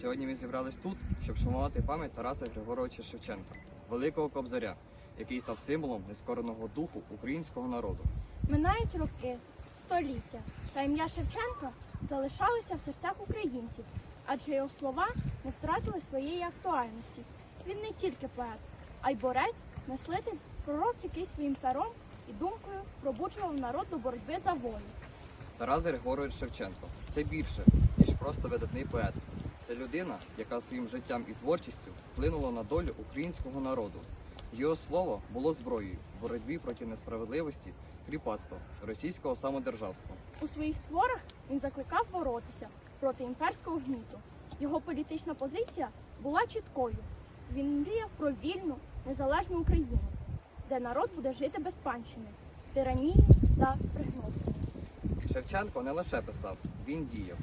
Сьогодні ми зібрались тут, щоб шанувати пам'ять Тараса Григоровича Шевченка, великого кобзаря, який став символом нескореного духу українського народу. Минають роки, століття, та ім'я Шевченка залишалося в серцях українців, адже його слова не втратили своєї актуальності. Він не тільки поет, а й борець, мислитель, пророк, який своїм пером і думкою пробуджував народ до боротьби за волю. Тарас Григорович Шевченко це більше, ніж просто видатний поет. Це людина, яка своїм життям і творчістю вплинула на долю українського народу. Його слово було зброєю в боротьбі проти несправедливості, кріпацтва, російського самодержавства. У своїх творах він закликав боротися проти імперського гніту. Його політична позиція була чіткою. Він мріяв про вільну, незалежну Україну, де народ буде жити без панщини, тиранії та пригноблення. Шевченко не лише писав, він діяв.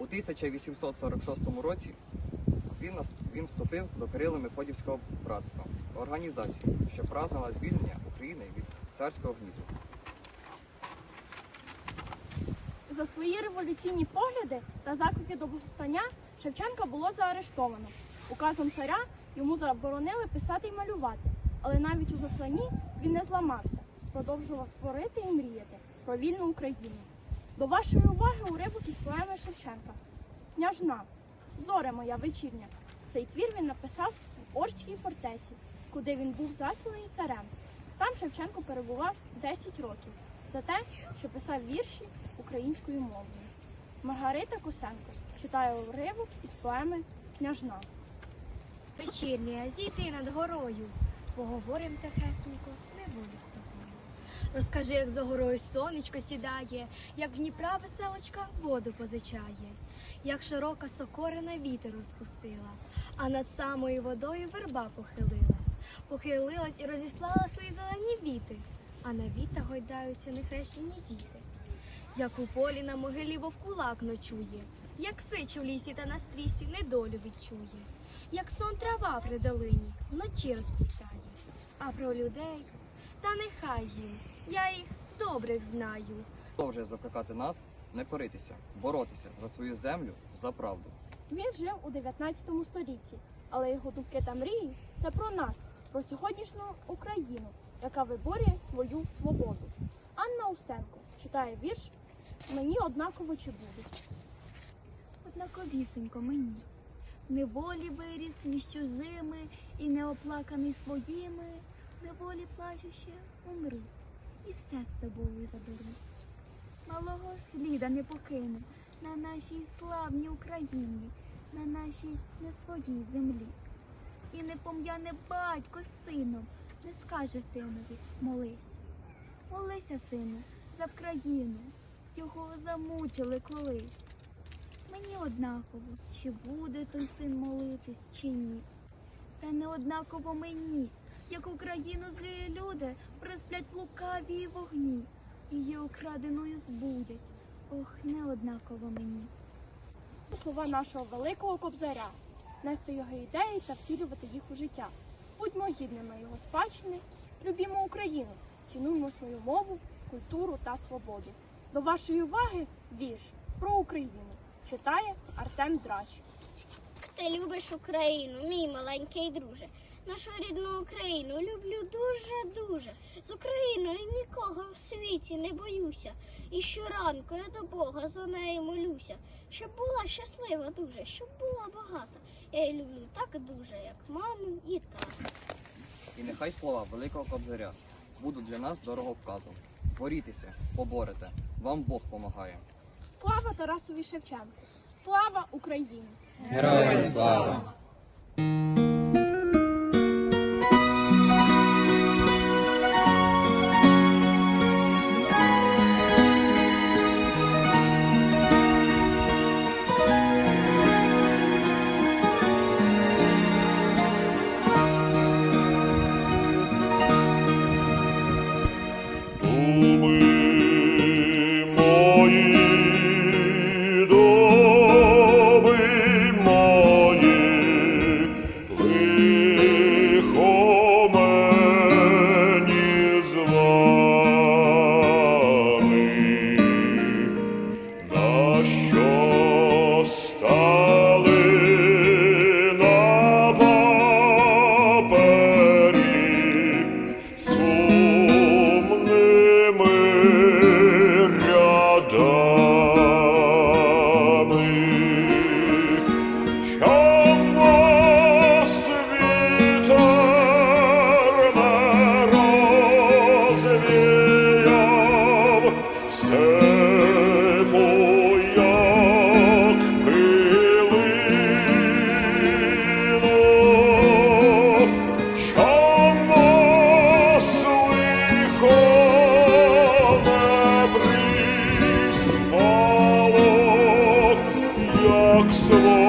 У 1846 році він, він вступив до Кирило-Мефодівського братства, організацію, що прагнула звільнення України від царського гніту. За свої революційні погляди та заклики до повстання Шевченка було заарештовано. Указом царя йому заборонили писати і малювати, але навіть у засланні він не зламався, продовжував творити і мріяти про вільну Україну. До вашої уваги уривок із поеми Шевченка. Княжна, зоре моя вечірня. Цей твір він написав в Орській фортеці, куди він був засланий царем. Там Шевченко перебував 10 років за те, що писав вірші українською мовою. Маргарита Косенко читає уривок із поеми Княжна. Вечірня, зійти над горою, поговорим тихесенько, не волю з тобою. Розкажи, як за горою сонечко сідає, як в Дніпра веселочка воду позичає, як широка сокорина вітер розпустила, а над самою водою верба похилилась, похилилась і розіслала свої зелені віти, а на вітах гойдаються нехрещені діти. Як у полі на могилі вовкулак ночує, як сич у лісі та на стрісі недолю відчує як сон трава при долині вночі розквітає. А про людей та нехай їм, я їх добрих знаю. Продовжує закликати нас не коритися, боротися за свою землю, за правду. Він жив у 19 столітті, але його думки та мрії це про нас, про сьогоднішню Україну, яка виборює свою свободу. Анна Устенко читає вірш Мені однаково чи будуть. Однаковісенько мені. Неволі виріс між чужими і неоплаканий своїми, неволі плачуще умру, і все з собою заберу. Малого сліда не покину на нашій славній Україні, на нашій не своїй землі. І не пом'яне батько сином, не скаже синові молись. Молися, сину, за Вкраїну, його замучили колись. Мені однаково, чи буде той син молитись, чи ні. Та не однаково мені, як Україну злі люди присплять в лукавій вогні, її окраденою збудять. Ох, не однаково мені. Слова нашого великого кобзаря, нести його ідеї та втілювати їх у життя. Будьмо гідними його спадщини, любімо Україну, цінуємо свою мову, культуру та свободу. До вашої уваги вірш про Україну читає Артем Драч. Ти любиш Україну, мій маленький друже. Нашу рідну Україну люблю дуже-дуже. З Україною нікого в світі не боюся. І щоранку я до Бога за нею молюся. Щоб була щаслива дуже, щоб була багата. Я її люблю так дуже, як маму і тата. І нехай слова великого кобзаря будуть для нас дороговказом. Борітеся, поборете, вам Бог помагає. Слава Тарасові Шевченку! Слава Україні! Героям слава! so